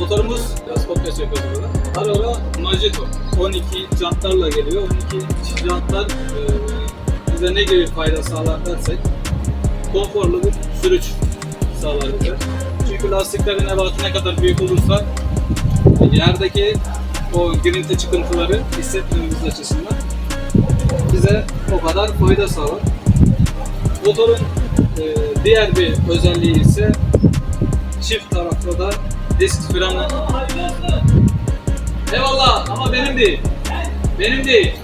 Motorumuz kopya çekiyoruz burada. Araba Magito. 12 jantlarla geliyor. 12 jantlar e, bize ne gibi fayda sağlar dersek konforlu bir sürüş sağlar bize. Çünkü lastiklerin ebatı ne kadar büyük olursa yerdeki o girinti çıkıntıları hissetmemiz açısından bize o kadar fayda sağlar. Motorun e, diğer bir özelliği ise çift tarafta da disk freni. Eyvallah ama benim değil. Benim değil.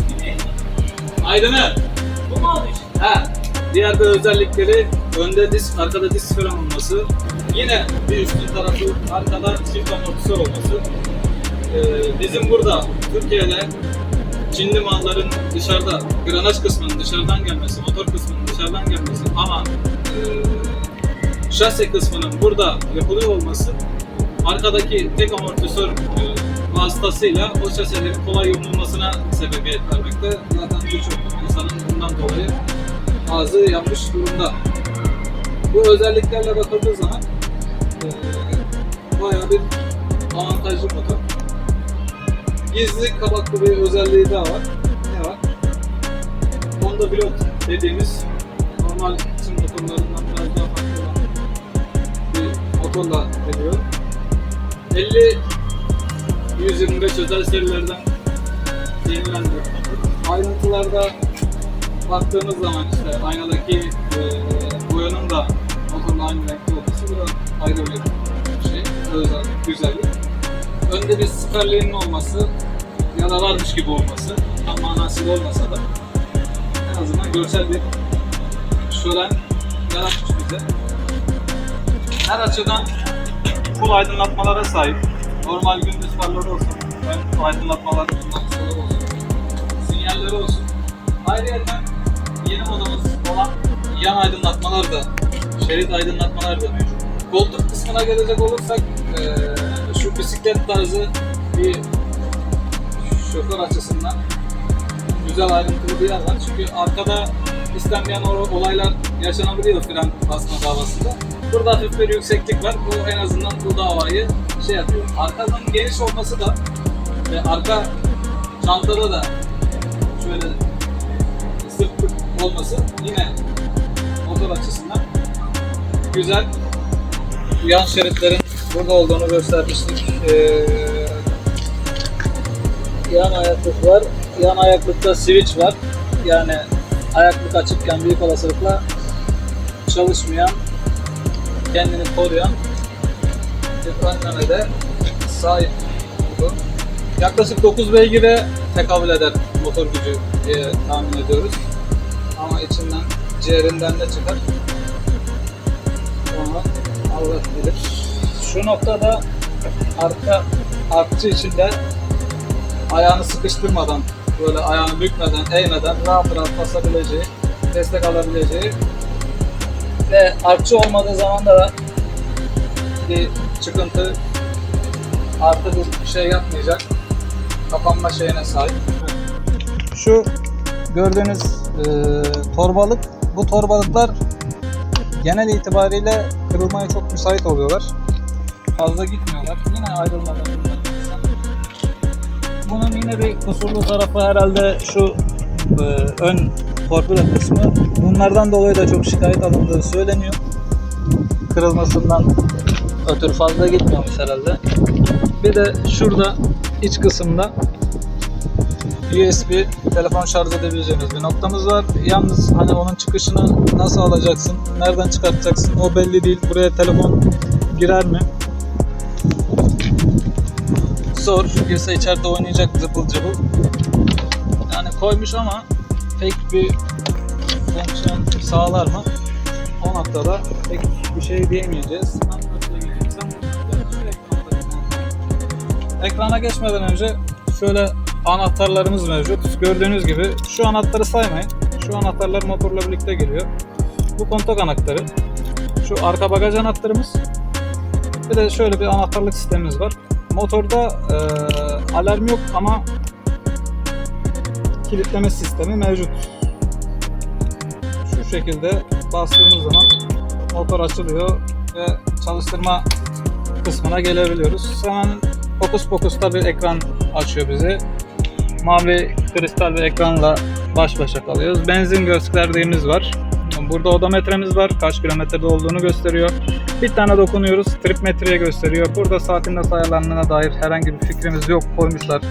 Aydın'ı. Bu mu olmuş? Ha. Diğer bir özellikleri önde disk, arkada disk fren olması. Yine bir üstün tarafı arkada çift amortisör olması. Ee, bizim burada Türkiye'de Çinli malların dışarıda, granaj kısmının dışarıdan gelmesi, motor kısmının dışarıdan gelmesi ama e, şase kısmının burada yapılıyor olması arkadaki tek amortisör e, vasıtasıyla o şaselerin kolay yumulmasına sebebiyet vermekte. Zaten birçok insanın bundan dolayı ağzı yanmış durumda. Bu özelliklerle bakıldığı zaman e, bayağı bir avantajlı motor. Gizli kabaklı bir özelliği daha var. Ne var? Honda Pilot dediğimiz normal Çin motorlarından biraz daha farklı olan bir motorla geliyor. 50 125 özel serilerden yenilen bir motor. Ayrıntılarda baktığımız zaman işte aynadaki e, boyanın da motorla aynı renkte olması da ayrı bir şey, özel, güzellik. Önde bir siperliğinin olması ya da varmış gibi olması tam manasıyla olmasa da en azından görsel bir şölen yaratmış bize. Her açıdan full aydınlatmalara sahip. Normal gündüz farları olsun, ön aydınlatmalar, lambaları olsun, sinyalleri olsun. Ayrıca yeni modumuz olan yan aydınlatmalar da, şerit aydınlatmalar da mevcut. Koltuk kısmına gelecek olursak eee, şu bisiklet tarzı bir şoför açısından güzel ayrıntılı bir yer var. Çünkü arkada istenmeyen olaylar yaşanabiliyor fren basma davasında. Burada hafif bir yükseklik var. Bu en azından bu davayı şey yapıyor. Arkanın geniş olması da ve arka çantada da şöyle sırtlık olması yine motor açısından güzel. Yan şeritlerin burada olduğunu göstermiştik. Ee, yan ayaklık var. Yan ayaklıkta switch var. Yani ayaklık açıkken büyük olasılıkla çalışmayan, kendini koruyan bir önleme de sahip oldu. Yaklaşık 9 beygire tekabül eder motor gücü diye tahmin ediyoruz. Ama içinden, ciğerinden ne çıkar? Onu Allah bilir. Şu noktada arka artçı içinde ayağını sıkıştırmadan, böyle ayağını bükmeden, eğmeden rahat rahat basabileceği, destek alabileceği ve artçı olmadığı zaman da bir çıkıntı artı bir şey yapmayacak kapanma şeyine sahip. Şu gördüğünüz e, torbalık, bu torbalıklar genel itibariyle kırılmaya çok müsait oluyorlar. Fazla gitmiyorlar. Yine ayrılmadan bunun yine bir kusurlu tarafı herhalde şu e, ön torpido kısmı. Bunlardan dolayı da çok şikayet alındığı söyleniyor. Kırılmasından ötürü fazla gitmiyormuş herhalde. Bir de şurada iç kısımda USB telefon şarj edebileceğiniz bir noktamız var. Yalnız hani onun çıkışını nasıl alacaksın, nereden çıkartacaksın o belli değil. Buraya telefon girer mi? Zor. Girse içeride oynayacak zıpıl cıbıl. Koymuş ama pek bir fonksiyon sağlar mı? O noktada pek bir şey diyemeyeceğiz. Ekrana geçmeden önce şöyle anahtarlarımız mevcut. Gördüğünüz gibi şu anahtarı saymayın. Şu anahtarlar motorla birlikte geliyor. Bu kontak anahtarı. Şu arka bagaj anahtarımız. Bir de şöyle bir anahtarlık sistemimiz var. Motorda e, alarm yok ama kilitleme sistemi mevcut. Şu şekilde bastığımız zaman motor açılıyor ve çalıştırma kısmına gelebiliyoruz. Hemen Focus Focus'ta bir ekran açıyor bizi. Mavi kristal bir ekranla baş başa kalıyoruz. Benzin gösterdiğimiz var. Burada odometremiz var. Kaç kilometrede olduğunu gösteriyor. Bir tane dokunuyoruz. Trip metreye gösteriyor. Burada saatin nasıl ayarlandığına dair herhangi bir fikrimiz yok. Koymuşlar.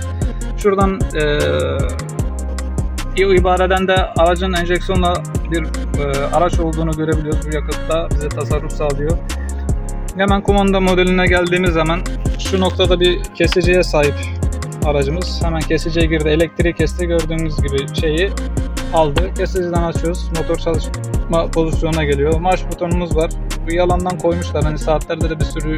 Şuradan eee ibareden de aracın enjeksiyonla bir e, araç olduğunu görebiliyoruz. Bu yakıtta bize tasarruf sağlıyor. Hemen kumanda modeline geldiğimiz zaman şu noktada bir kesiciye sahip aracımız. Hemen kesiciye girdi. Elektriği kesti. Gördüğünüz gibi şeyi aldı. Kesiciden açıyoruz. Motor çalışma pozisyonuna geliyor. Marş butonumuz var. Bu yalandan koymuşlar. Hani saatlerde de bir sürü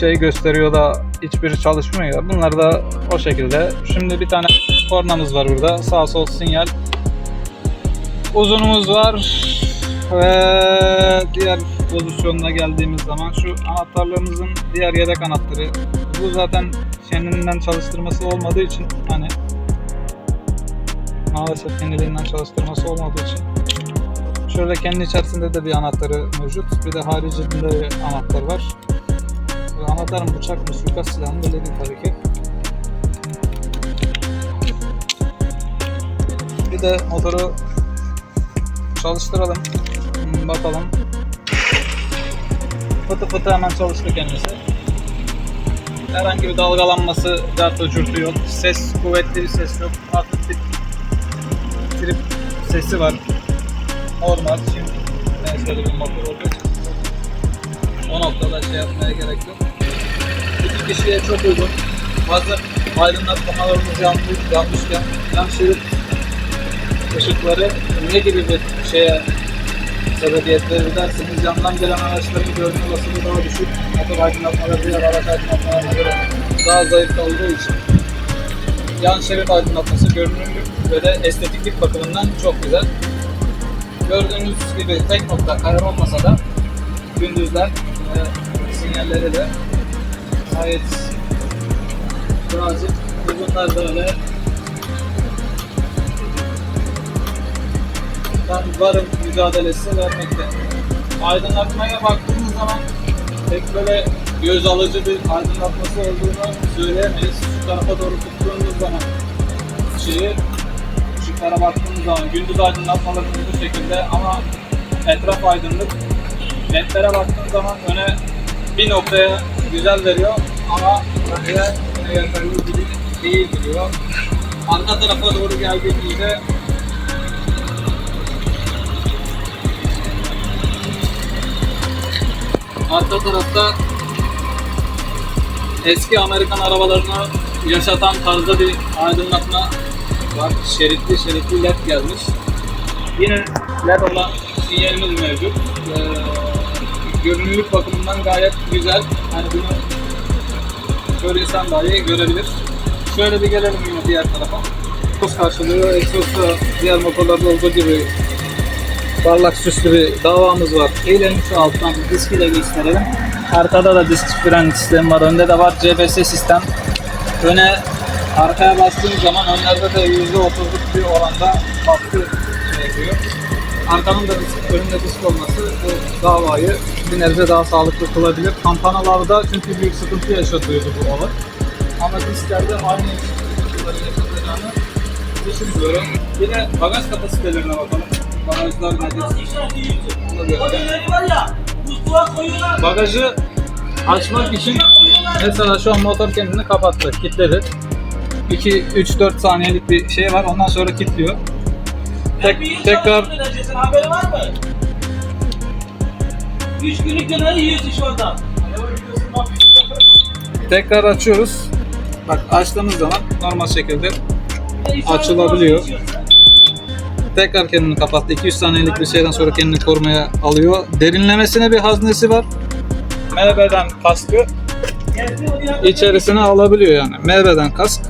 şey gösteriyor da hiçbiri çalışmıyor. Bunlar da o şekilde. Şimdi bir tane kornamız var burada. Sağ sol sinyal. Uzunumuz var. Ve diğer pozisyonuna geldiğimiz zaman şu anahtarlarımızın diğer yedek anahtarı. Bu zaten kendinden çalıştırması olmadığı için hani maalesef kendiliğinden çalıştırması olmadığı için şöyle kendi içerisinde de bir anahtarı mevcut. Bir de haricinde bir anahtar var. Anahtarın bıçak mı, suikast silahı mı belli değil tabii ki. Bir de motoru çalıştıralım. Hmm, Bakalım. Fıtı fıtı hemen çalıştı kendisi. Herhangi bir dalgalanması, cartı cürtü yok. Ses, kuvvetli bir ses yok. Hafif bir trip sesi var. Normal. Şimdi ben şöyle bir motor olduğu o noktada şey yapmaya gerek yok. İki kişiye çok uygun. Hazır aydınlatmalarımız yanmış, yanmışken yan şerit ışıkları ne gibi bir şeye sebebiyet verir derseniz yandan gelen araçların görme olasılığı daha düşük. Motor aydınlatmaları diğer araç aydınlatmalarına göre daha zayıf olduğu için yan şerit aydınlatması görünümlük ve de estetiklik bakımından çok güzel. Gördüğünüz gibi tek nokta kayar olmasa da gündüzler e, sinyalleri de gayet birazcık uzunlar böyle varım mücadelesi vermekte. Aydınlatmaya baktığımız zaman pek böyle göz alıcı bir aydınlatması olduğunu söyleyemeyiz. Şu tarafa doğru tuttuğumuz zaman şeyi ışıklara baktığımız zaman gündüz aydınlatmalarımız bu şekilde ama etraf aydınlık. Ledlere baktığım zaman öne bir noktaya güzel veriyor ama yine yeterli gibi değil diyor. Arka tarafa doğru geldiğimizde arka tarafta eski Amerikan arabalarını yaşatan tarzda bir aydınlatma var. Şeritli şeritli led gelmiş. Yine led olan sinyalimiz mevcut. Ee, görünürlük bakımından gayet güzel. Hani bunu kör insan dahi görebilir. Şöyle bir gelelim yine diğer tarafa. Egzoz karşılıyor. Egzozda diğer motorlarda olduğu gibi parlak süslü bir davamız var. Eğlenin alttan disk ile gösterelim. Arkada da disk fren sistemi var. Önde de var CBS sistem. Öne arkaya bastığım zaman önlerde de %30'luk bir oranda baskı şey yapıyor. Arkanın da disk, önünde disk olması bu davayı bir nebze daha sağlıklı kılabilir. Kampanalarda çünkü büyük sıkıntı yaşatıyordu bu olay. Ama disklerde aynı sıkıntıları yaşatacağını düşünmüyorum. De bagaj kapasitelerine bakalım. Bagajlar nedir? Bagajı açmak için mesela şu an motor kendini kapattı, kilitledi. 2-3-4 saniyelik bir şey var ondan sonra kilitliyor. Tek, tekrar haberi var mı? Üç günlük döneri yiyorsun şu anda. tekrar açıyoruz. Bak açtığımız zaman normal şekilde Açılabiliyor. Tekrar kendini kapattı. 200 saniyelik bir şeyden sonra kendini korumaya alıyor. Derinlemesine bir haznesi var. MB'den kaskı içerisine alabiliyor yani. MB'den kask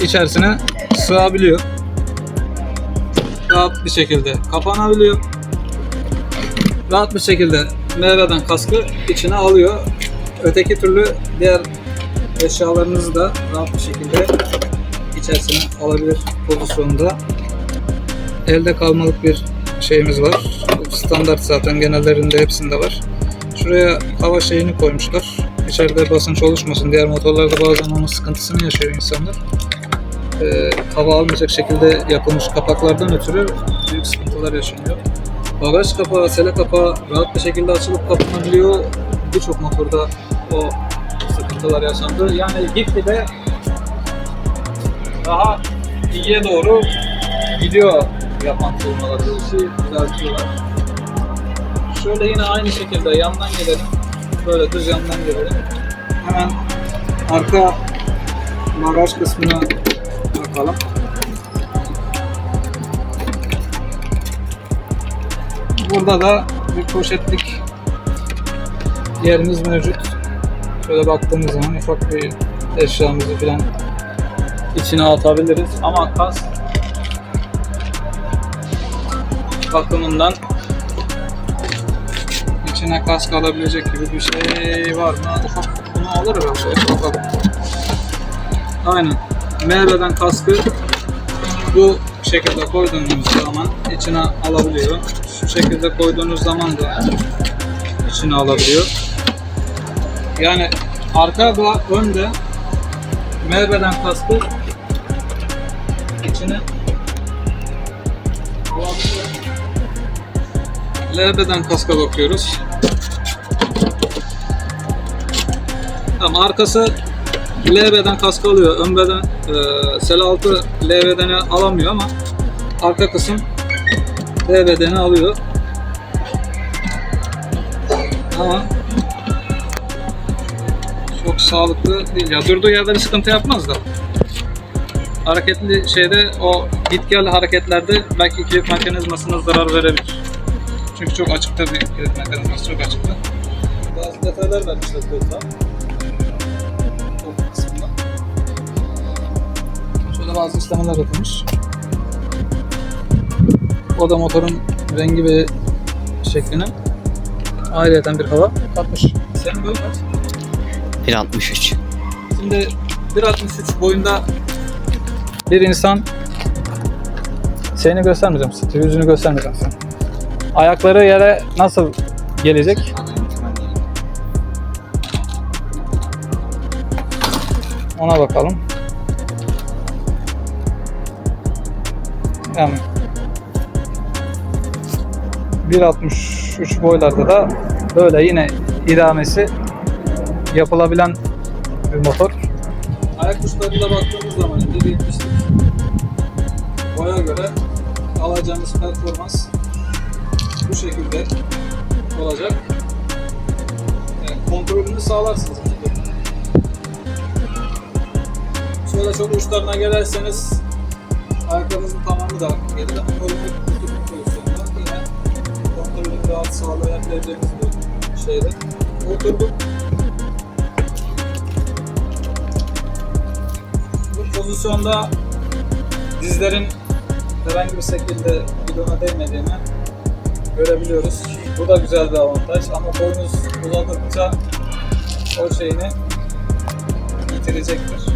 içerisine sığabiliyor. Rahat bir şekilde kapanabiliyor. Rahat bir şekilde MB'den kaskı içine alıyor. Öteki türlü diğer eşyalarınızı da rahat bir şekilde içerisine alabilir pozisyonda. Elde kalmalık bir şeyimiz var. Standart zaten genellerinde hepsinde var. Şuraya hava şeyini koymuşlar. İçeride basınç oluşmasın. Diğer motorlarda bazen onun sıkıntısını yaşıyor insanlar. Ee, hava almayacak şekilde yapılmış kapaklardan ötürü büyük sıkıntılar yaşanıyor. Bagaj kapağı, sele kapağı rahat bir şekilde açılıp kapanabiliyor. Birçok motorda o sıkıntılar yaşandı. Yani gitgide daha iyiye doğru gidiyor yapan firmalar bu işi düzeltiyorlar. Şöyle yine aynı şekilde yandan gelelim. Böyle düz yandan gelelim. Hemen arka bagaj kısmına bakalım. Burada da bir poşetlik yerimiz mevcut. Şöyle baktığımız zaman ufak bir eşyamızı falan içine atabiliriz. Ama kas bakımından içine kask alabilecek gibi bir şey var mı? Ufak bunu alır herhalde. Bakalım. Aynen. MR'den kaskı bu şekilde koyduğunuz zaman içine alabiliyor. Şu şekilde koyduğunuz zaman da içine alabiliyor. Yani arka ve önde MR'den kaskı içine LB'den kaska bakıyoruz. Tamam arkası LB'den kask alıyor. Ön beden e, sel altı LB'den alamıyor ama arka kısım LB'den alıyor. Ama çok sağlıklı değil. Ya durduğu yerde bir sıkıntı yapmaz da. Hareketli şeyde o git gel hareketlerde belki kilit mekanizmasına zarar verebilir. Çünkü çok açıkta bir kilit mekanizması çok açıkta. Bazı detaylar vermişler kısmında. Şöyle bazı işlemler yapılmış. O da motorun rengi ve şekline ayrıyeten bir hava katmış. Senin boyun kaç? 1.63. Şimdi 1.63 boyunda bir insan şeyini göstermeyeceğim size, yüzünü göstermeyeceğim size. Ayakları yere nasıl gelecek? Ona bakalım. Yani 1.63 boylarda da böyle yine idamesi yapılabilen bir motor. Ayak uçlarına baktığımız zaman 1.70'lik boya göre alacağınız performans bu şekilde olacak. Yani kontrolünü sağlarsınız. Şöyle çok uçlarına gelerseniz ayaklarınızın tamamı da gelir bir tutukluk pozisyonda yine kontrolünü rahat sağlayabileceğiniz bir şeyde. Oturduk. Bu pozisyonda dizlerin herhangi bir şekilde bidona değmediğini görebiliyoruz. Bu da güzel bir avantaj ama boynuz uzadıkça o şeyini yitirecektir.